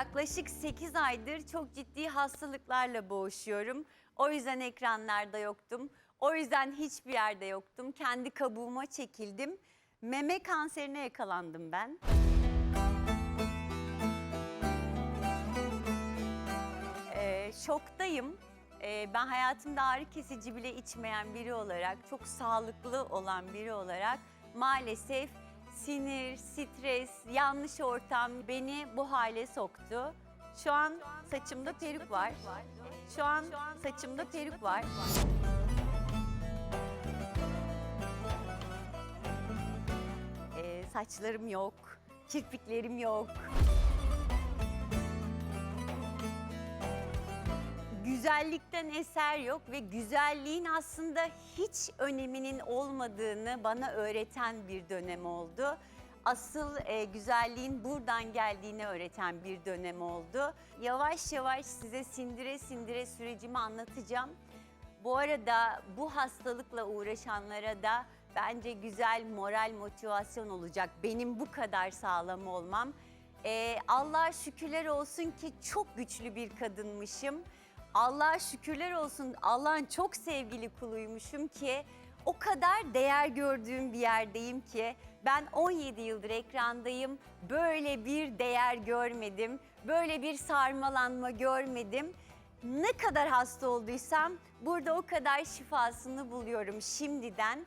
Yaklaşık 8 aydır çok ciddi hastalıklarla boğuşuyorum. O yüzden ekranlarda yoktum. O yüzden hiçbir yerde yoktum. Kendi kabuğuma çekildim. Meme kanserine yakalandım ben. Ee, şoktayım. Ee, ben hayatımda ağrı kesici bile içmeyen biri olarak, çok sağlıklı olan biri olarak maalesef sinir, stres, yanlış ortam beni bu hale soktu. Şu an saçımda peruk var. Şu an saçımda peruk var. Ee, saçlarım yok, kirpiklerim yok. Güzellikten eser yok ve güzelliğin aslında hiç öneminin olmadığını bana öğreten bir dönem oldu. Asıl e, güzelliğin buradan geldiğini öğreten bir dönem oldu. Yavaş yavaş size sindire sindire sürecimi anlatacağım. Bu arada bu hastalıkla uğraşanlara da bence güzel moral motivasyon olacak. Benim bu kadar sağlam olmam. Ee, Allah'a şükürler olsun ki çok güçlü bir kadınmışım. Allah'a şükürler olsun Allah'ın çok sevgili kuluymuşum ki o kadar değer gördüğüm bir yerdeyim ki ben 17 yıldır ekrandayım. Böyle bir değer görmedim. Böyle bir sarmalanma görmedim. Ne kadar hasta olduysam burada o kadar şifasını buluyorum şimdiden.